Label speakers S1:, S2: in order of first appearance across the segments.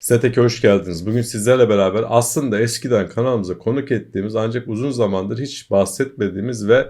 S1: Zeteke hoş geldiniz. Bugün sizlerle beraber aslında eskiden kanalımıza konuk ettiğimiz ancak uzun zamandır hiç bahsetmediğimiz ve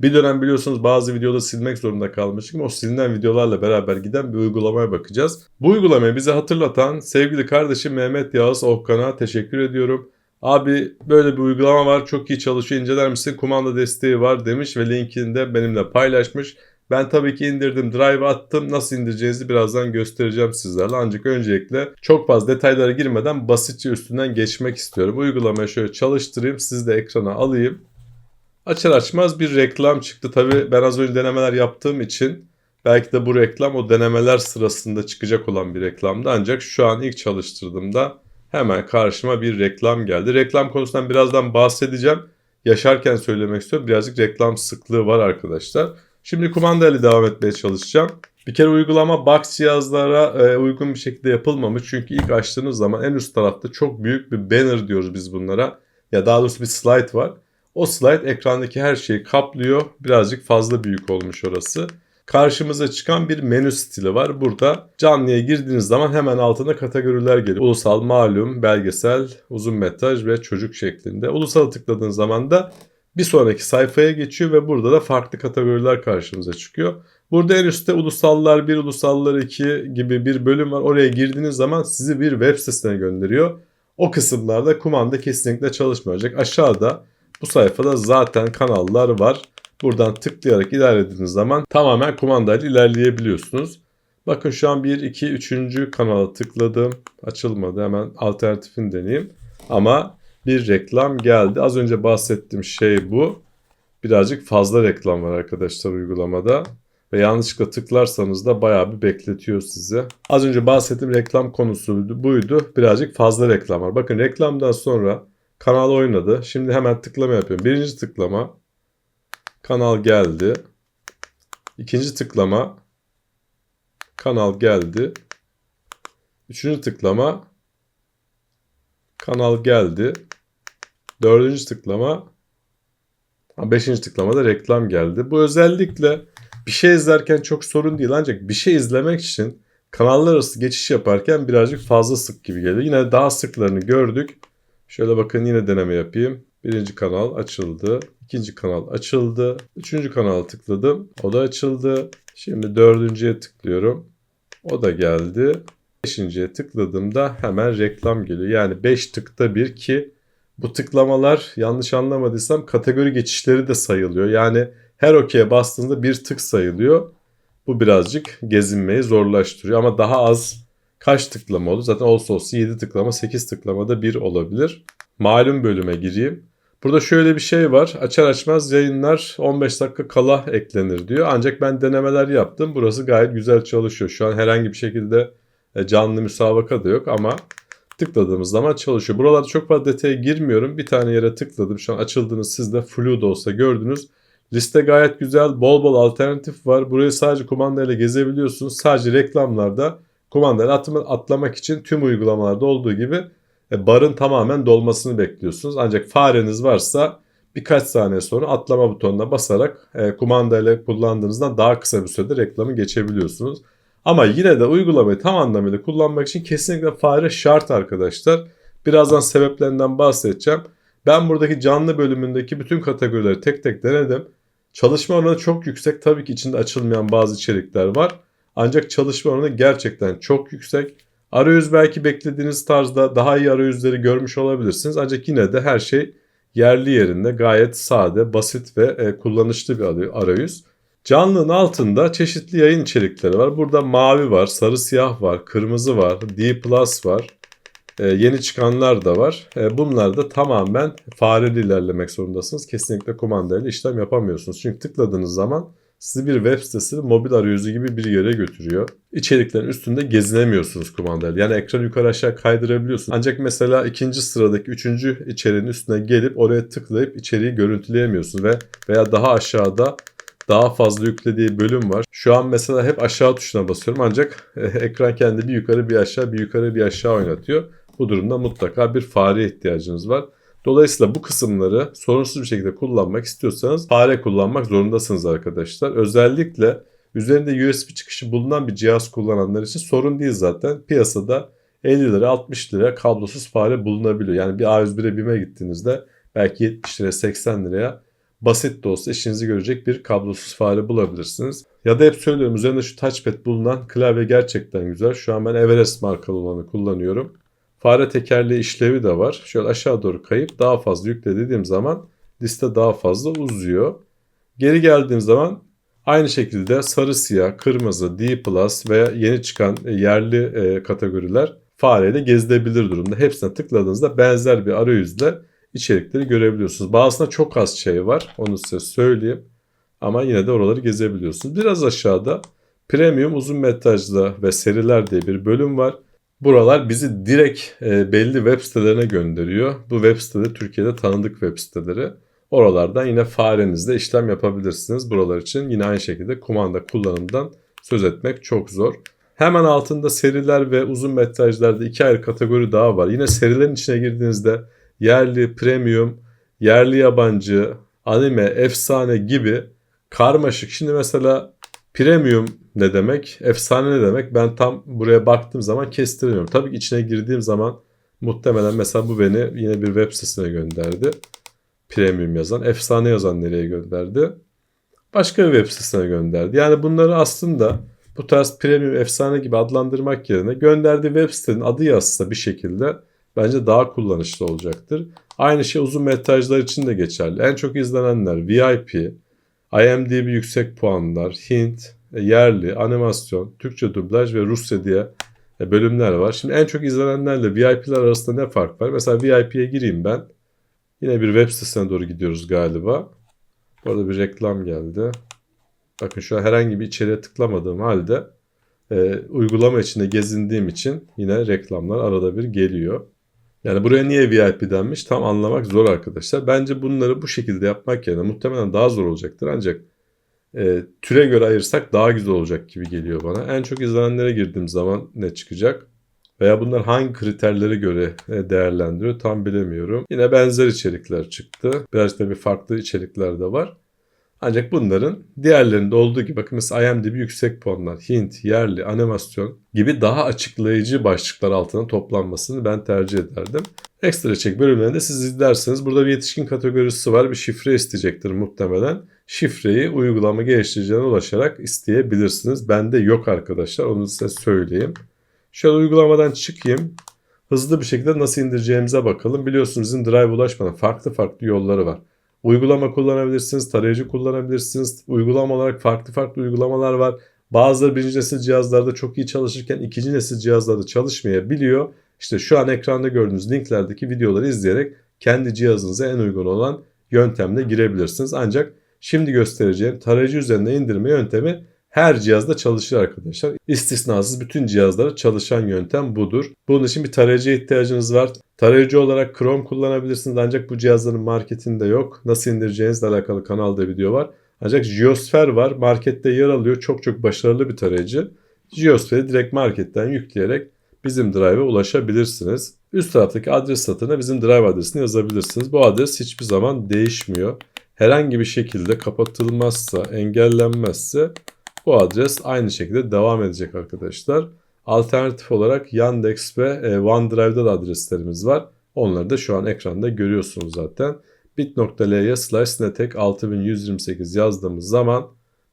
S1: bir dönem biliyorsunuz bazı videoda silmek zorunda kalmıştık o silinen videolarla beraber giden bir uygulamaya bakacağız. Bu uygulamayı bize hatırlatan sevgili kardeşim Mehmet Yağız Okkan'a teşekkür ediyorum. Abi böyle bir uygulama var çok iyi çalışıyor inceler misin kumanda desteği var demiş ve linkini de benimle paylaşmış. Ben tabii ki indirdim, drive attım. Nasıl indireceğinizi birazdan göstereceğim sizlerle. Ancak öncelikle çok fazla detaylara girmeden basitçe üstünden geçmek istiyorum. Uygulamayı şöyle çalıştırayım, sizi de ekrana alayım. Açar açmaz bir reklam çıktı. Tabii ben az önce denemeler yaptığım için belki de bu reklam o denemeler sırasında çıkacak olan bir reklamdı. Ancak şu an ilk çalıştırdığımda hemen karşıma bir reklam geldi. Reklam konusundan birazdan bahsedeceğim. Yaşarken söylemek istiyorum. Birazcık reklam sıklığı var arkadaşlar. Şimdi kumanda ile devam etmeye çalışacağım. Bir kere uygulama box cihazlara e, uygun bir şekilde yapılmamış. Çünkü ilk açtığınız zaman en üst tarafta çok büyük bir banner diyoruz biz bunlara. Ya daha doğrusu bir slide var. O slide ekrandaki her şeyi kaplıyor. Birazcık fazla büyük olmuş orası. Karşımıza çıkan bir menü stili var. Burada canlıya girdiğiniz zaman hemen altında kategoriler geliyor. Ulusal, malum, belgesel, uzun metraj ve çocuk şeklinde. Ulusal tıkladığınız zaman da bir sonraki sayfaya geçiyor ve burada da farklı kategoriler karşımıza çıkıyor. Burada en üstte ulusallar 1, ulusallar 2 gibi bir bölüm var. Oraya girdiğiniz zaman sizi bir web sitesine gönderiyor. O kısımlarda kumanda kesinlikle çalışmayacak. Aşağıda bu sayfada zaten kanallar var. Buradan tıklayarak ilerlediğiniz zaman tamamen kumandayla ilerleyebiliyorsunuz. Bakın şu an 1, 2, 3. kanala tıkladım. Açılmadı. Hemen alternatifini deneyeyim. Ama bir reklam geldi. Az önce bahsettiğim şey bu. Birazcık fazla reklam var arkadaşlar uygulamada. Ve yanlışlıkla tıklarsanız da bayağı bir bekletiyor sizi. Az önce bahsettiğim reklam konusu buydu. Birazcık fazla reklam var. Bakın reklamdan sonra kanal oynadı. Şimdi hemen tıklama yapıyorum. Birinci tıklama. Kanal geldi. İkinci tıklama. Kanal geldi. Üçüncü tıklama. Kanal geldi. Dördüncü tıklama. Beşinci tıklamada reklam geldi. Bu özellikle bir şey izlerken çok sorun değil ancak bir şey izlemek için kanallar arası geçiş yaparken birazcık fazla sık gibi geliyor. Yine daha sıklarını gördük. Şöyle bakın yine deneme yapayım. Birinci kanal açıldı. ikinci kanal açıldı. Üçüncü kanala tıkladım. O da açıldı. Şimdi dördüncüye tıklıyorum. O da geldi. Beşinciye tıkladığımda hemen reklam geliyor. Yani 5 tıkta bir ki bu tıklamalar yanlış anlamadıysam kategori geçişleri de sayılıyor. Yani her okey'e bastığında bir tık sayılıyor. Bu birazcık gezinmeyi zorlaştırıyor ama daha az kaç tıklama oldu? Zaten olsa olsa 7 tıklama 8 tıklamada bir olabilir. Malum bölüme gireyim. Burada şöyle bir şey var. Açar açmaz yayınlar 15 dakika kala eklenir diyor. Ancak ben denemeler yaptım. Burası gayet güzel çalışıyor. Şu an herhangi bir şekilde e, canlı müsabaka da yok ama tıkladığımız zaman çalışıyor. Buralarda çok fazla detaya girmiyorum. Bir tane yere tıkladım. Şu an açıldığını siz de flu da olsa gördünüz. Liste gayet güzel. Bol bol alternatif var. Burayı sadece kumandayla gezebiliyorsunuz. Sadece reklamlarda kumandayla atlamak için tüm uygulamalarda olduğu gibi e, barın tamamen dolmasını bekliyorsunuz. Ancak fareniz varsa birkaç saniye sonra atlama butonuna basarak e, kumandayla kullandığınızdan daha kısa bir sürede reklamı geçebiliyorsunuz. Ama yine de uygulamayı tam anlamıyla kullanmak için kesinlikle fare şart arkadaşlar. Birazdan sebeplerinden bahsedeceğim. Ben buradaki canlı bölümündeki bütün kategorileri tek tek denedim. Çalışma oranı çok yüksek. Tabii ki içinde açılmayan bazı içerikler var. Ancak çalışma oranı gerçekten çok yüksek. Arayüz belki beklediğiniz tarzda daha iyi arayüzleri görmüş olabilirsiniz. Ancak yine de her şey yerli yerinde gayet sade, basit ve e, kullanışlı bir arayüz. Canlının altında çeşitli yayın içerikleri var. Burada mavi var, sarı siyah var, kırmızı var, D Plus var. Ee, yeni çıkanlar da var. Ee, bunlar da tamamen fareli ilerlemek zorundasınız. Kesinlikle kumandayla işlem yapamıyorsunuz. Çünkü tıkladığınız zaman sizi bir web sitesi mobil arayüzü gibi bir yere götürüyor. İçeriklerin üstünde gezinemiyorsunuz kumandayla. Yani ekran yukarı aşağı kaydırabiliyorsunuz. Ancak mesela ikinci sıradaki üçüncü içeriğin üstüne gelip oraya tıklayıp içeriği görüntüleyemiyorsunuz ve veya daha aşağıda daha fazla yüklediği bölüm var. Şu an mesela hep aşağı tuşuna basıyorum ancak e, ekran kendi bir yukarı bir aşağı bir yukarı bir aşağı oynatıyor. Bu durumda mutlaka bir fare ihtiyacınız var. Dolayısıyla bu kısımları sorunsuz bir şekilde kullanmak istiyorsanız fare kullanmak zorundasınız arkadaşlar. Özellikle üzerinde USB çıkışı bulunan bir cihaz kullananlar için sorun değil zaten. Piyasada 50 lira 60 lira kablosuz fare bulunabiliyor. Yani bir A101'e BİM'e gittiğinizde belki 70 liraya 80 liraya basit de olsa işinizi görecek bir kablosuz fare bulabilirsiniz. Ya da hep söylüyorum üzerinde şu touchpad bulunan klavye gerçekten güzel. Şu an ben Everest markalı olanı kullanıyorum. Fare tekerleği işlevi de var. Şöyle aşağı doğru kayıp daha fazla yükle dediğim zaman liste daha fazla uzuyor. Geri geldiğim zaman aynı şekilde sarı siyah, kırmızı, D+, veya yeni çıkan yerli e, kategoriler fareyle gezilebilir durumda. Hepsine tıkladığınızda benzer bir arayüzle içerikleri görebiliyorsunuz. Bazısında çok az şey var. Onu size söyleyeyim. Ama yine de oraları gezebiliyorsunuz. Biraz aşağıda premium uzun metrajlı ve seriler diye bir bölüm var. Buralar bizi direkt e, belli web sitelerine gönderiyor. Bu web siteleri Türkiye'de tanıdık web siteleri. Oralardan yine farenizde işlem yapabilirsiniz. Buralar için yine aynı şekilde kumanda kullanımından söz etmek çok zor. Hemen altında seriler ve uzun metrajlarda iki ayrı kategori daha var. Yine serilerin içine girdiğinizde yerli, premium, yerli yabancı, anime, efsane gibi karmaşık. Şimdi mesela premium ne demek, efsane ne demek ben tam buraya baktığım zaman kestiremiyorum. Tabii ki içine girdiğim zaman muhtemelen mesela bu beni yine bir web sitesine gönderdi. Premium yazan, efsane yazan nereye gönderdi? Başka bir web sitesine gönderdi. Yani bunları aslında bu tarz premium efsane gibi adlandırmak yerine gönderdiği web sitenin adı yazsa bir şekilde bence daha kullanışlı olacaktır. Aynı şey uzun metrajlar için de geçerli. En çok izlenenler VIP, IMDb yüksek puanlar, Hint, e, yerli, animasyon, Türkçe dublaj ve Rusya diye e, bölümler var. Şimdi en çok izlenenlerle VIP'ler arasında ne fark var? Mesela VIP'ye gireyim ben. Yine bir web sitesine doğru gidiyoruz galiba. Bu arada bir reklam geldi. Bakın şu an herhangi bir içeriğe tıklamadığım halde e, uygulama içinde gezindiğim için yine reklamlar arada bir geliyor. Yani buraya niye VIP denmiş tam anlamak zor arkadaşlar. Bence bunları bu şekilde yapmak yerine muhtemelen daha zor olacaktır. Ancak e, türe göre ayırsak daha güzel olacak gibi geliyor bana. En çok izlenenlere girdiğim zaman ne çıkacak? Veya bunlar hangi kriterlere göre e, değerlendiriyor tam bilemiyorum. Yine benzer içerikler çıktı. Birazcık da bir farklı içerikler de var. Ancak bunların diğerlerinde olduğu gibi bakın mesela IMDb yüksek puanlar, Hint, yerli, animasyon gibi daha açıklayıcı başlıklar altına toplanmasını ben tercih ederdim. Ekstra çek bölümlerinde siz izlerseniz burada bir yetişkin kategorisi var. Bir şifre isteyecektir muhtemelen. Şifreyi uygulama geliştiricilerine ulaşarak isteyebilirsiniz. Bende yok arkadaşlar onu size söyleyeyim. Şöyle uygulamadan çıkayım. Hızlı bir şekilde nasıl indireceğimize bakalım. Biliyorsunuz bizim Drive ulaşmanın farklı farklı yolları var. Uygulama kullanabilirsiniz, tarayıcı kullanabilirsiniz. Uygulama olarak farklı farklı uygulamalar var. Bazıları birinci nesil cihazlarda çok iyi çalışırken ikinci nesil cihazlarda çalışmayabiliyor. İşte şu an ekranda gördüğünüz linklerdeki videoları izleyerek kendi cihazınıza en uygun olan yöntemle girebilirsiniz. Ancak şimdi göstereceğim tarayıcı üzerinde indirme yöntemi her cihazda çalışır arkadaşlar. İstisnasız bütün cihazlara çalışan yöntem budur. Bunun için bir tarayıcıya ihtiyacınız var. Tarayıcı olarak Chrome kullanabilirsiniz ancak bu cihazların marketinde yok. Nasıl indireceğinizle alakalı kanalda video var. Ancak Geosphere var. Markette yer alıyor. Çok çok başarılı bir tarayıcı. Geosphere'i direkt marketten yükleyerek bizim Drive'a ulaşabilirsiniz. Üst taraftaki adres satırına bizim Drive adresini yazabilirsiniz. Bu adres hiçbir zaman değişmiyor. Herhangi bir şekilde kapatılmazsa, engellenmezse bu adres aynı şekilde devam edecek arkadaşlar. Alternatif olarak Yandex ve e, OneDrive'da da adreslerimiz var. Onları da şu an ekranda görüyorsunuz zaten. bit.ly'ye slash netek 6128 yazdığımız zaman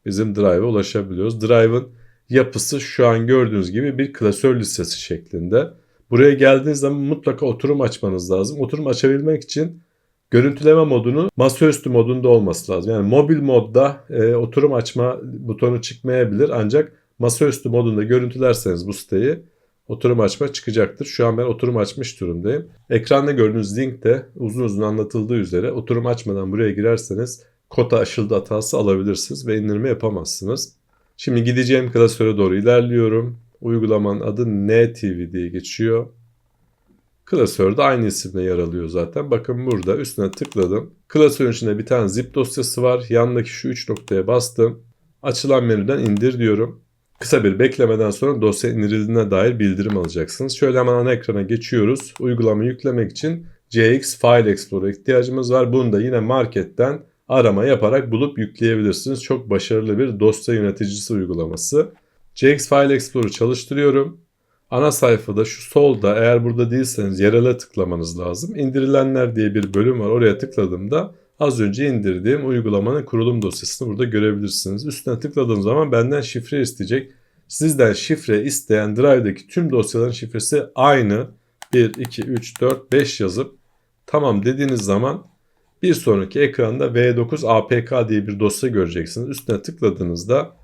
S1: bizim Drive'a ulaşabiliyoruz. Drive'ın yapısı şu an gördüğünüz gibi bir klasör listesi şeklinde. Buraya geldiğiniz zaman mutlaka oturum açmanız lazım. Oturum açabilmek için görüntüleme modunu masaüstü modunda olması lazım. Yani mobil modda e, oturum açma butonu çıkmayabilir ancak masaüstü modunda görüntülerseniz bu siteyi oturum açma çıkacaktır. Şu an ben oturum açmış durumdayım. Ekranda gördüğünüz linkte uzun uzun anlatıldığı üzere oturum açmadan buraya girerseniz kota aşıldı hatası alabilirsiniz ve indirme yapamazsınız. Şimdi gideceğim klasöre doğru ilerliyorum. Uygulamanın adı NTV diye geçiyor. Klasörde aynı isimle yer alıyor zaten. Bakın burada üstüne tıkladım. Klasörün içinde bir tane zip dosyası var. Yanındaki şu 3 noktaya bastım. Açılan menüden indir diyorum. Kısa bir beklemeden sonra dosya indirildiğine dair bildirim alacaksınız. Şöyle hemen ana ekrana geçiyoruz. Uygulama yüklemek için CX File Explorer ihtiyacımız var. Bunu da yine marketten arama yaparak bulup yükleyebilirsiniz. Çok başarılı bir dosya yöneticisi uygulaması. CX File Explorer çalıştırıyorum. Ana sayfada şu solda eğer burada değilseniz yerele tıklamanız lazım. İndirilenler diye bir bölüm var. Oraya tıkladığımda az önce indirdiğim uygulamanın kurulum dosyasını burada görebilirsiniz. Üstüne tıkladığım zaman benden şifre isteyecek. Sizden şifre isteyen Drive'daki tüm dosyaların şifresi aynı. 1, 2, 3, 4, 5 yazıp tamam dediğiniz zaman bir sonraki ekranda V9 APK diye bir dosya göreceksiniz. Üstüne tıkladığınızda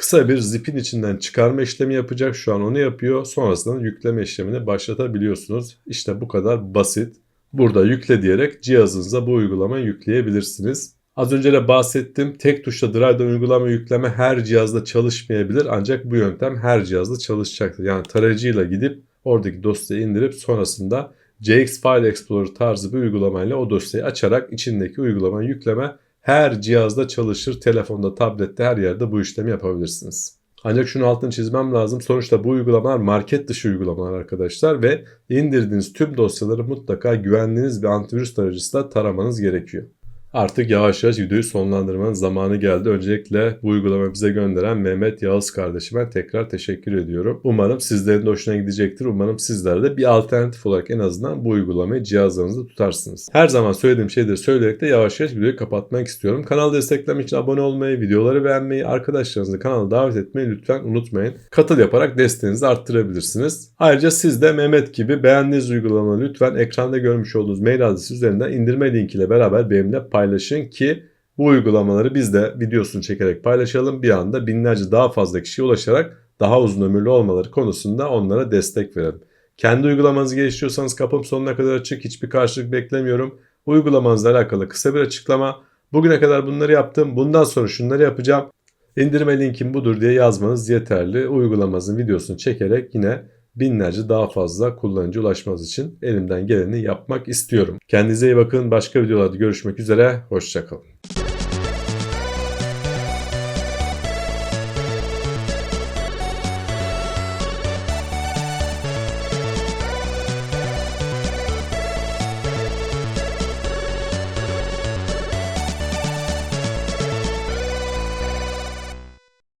S1: kısa bir zipin içinden çıkarma işlemi yapacak. Şu an onu yapıyor. Sonrasında yükleme işlemini başlatabiliyorsunuz. İşte bu kadar basit. Burada yükle diyerek cihazınıza bu uygulamayı yükleyebilirsiniz. Az önce de bahsettim. Tek tuşla Drive'dan uygulama yükleme her cihazda çalışmayabilir. Ancak bu yöntem her cihazda çalışacaktır. Yani tarayıcıyla gidip oradaki dosyayı indirip sonrasında JX File Explorer tarzı bir uygulamayla o dosyayı açarak içindeki uygulamayı yükleme her cihazda çalışır. Telefonda, tablette her yerde bu işlemi yapabilirsiniz. Ancak şunu altını çizmem lazım. Sonuçta bu uygulamalar market dışı uygulamalar arkadaşlar ve indirdiğiniz tüm dosyaları mutlaka güvendiğiniz bir antivirüs tarayıcısıyla taramanız gerekiyor. Artık yavaş yavaş videoyu sonlandırmanın zamanı geldi. Öncelikle bu uygulamayı bize gönderen Mehmet Yağız kardeşime tekrar teşekkür ediyorum. Umarım sizlerin de hoşuna gidecektir. Umarım sizler de bir alternatif olarak en azından bu uygulamayı cihazlarınızda tutarsınız. Her zaman söylediğim şeyleri söyleyerek de yavaş yavaş videoyu kapatmak istiyorum. Kanalı desteklemek için abone olmayı, videoları beğenmeyi, arkadaşlarınızı kanala davet etmeyi lütfen unutmayın. Katıl yaparak desteğinizi arttırabilirsiniz. Ayrıca siz de Mehmet gibi beğendiğiniz uygulamaları lütfen ekranda görmüş olduğunuz mail adresi üzerinden indirme linkiyle beraber benimle paylaşın ki bu uygulamaları biz de videosunu çekerek paylaşalım. Bir anda binlerce daha fazla kişiye ulaşarak daha uzun ömürlü olmaları konusunda onlara destek verelim. Kendi uygulamanızı geliştiriyorsanız kapım sonuna kadar açık. Hiçbir karşılık beklemiyorum. Uygulamanızla alakalı kısa bir açıklama. Bugüne kadar bunları yaptım. Bundan sonra şunları yapacağım. İndirme linkim budur diye yazmanız yeterli. Uygulamanızın videosunu çekerek yine binlerce daha fazla kullanıcı ulaşmanız için elimden geleni yapmak istiyorum. Kendinize iyi bakın. Başka videolarda görüşmek üzere. Hoşçakalın.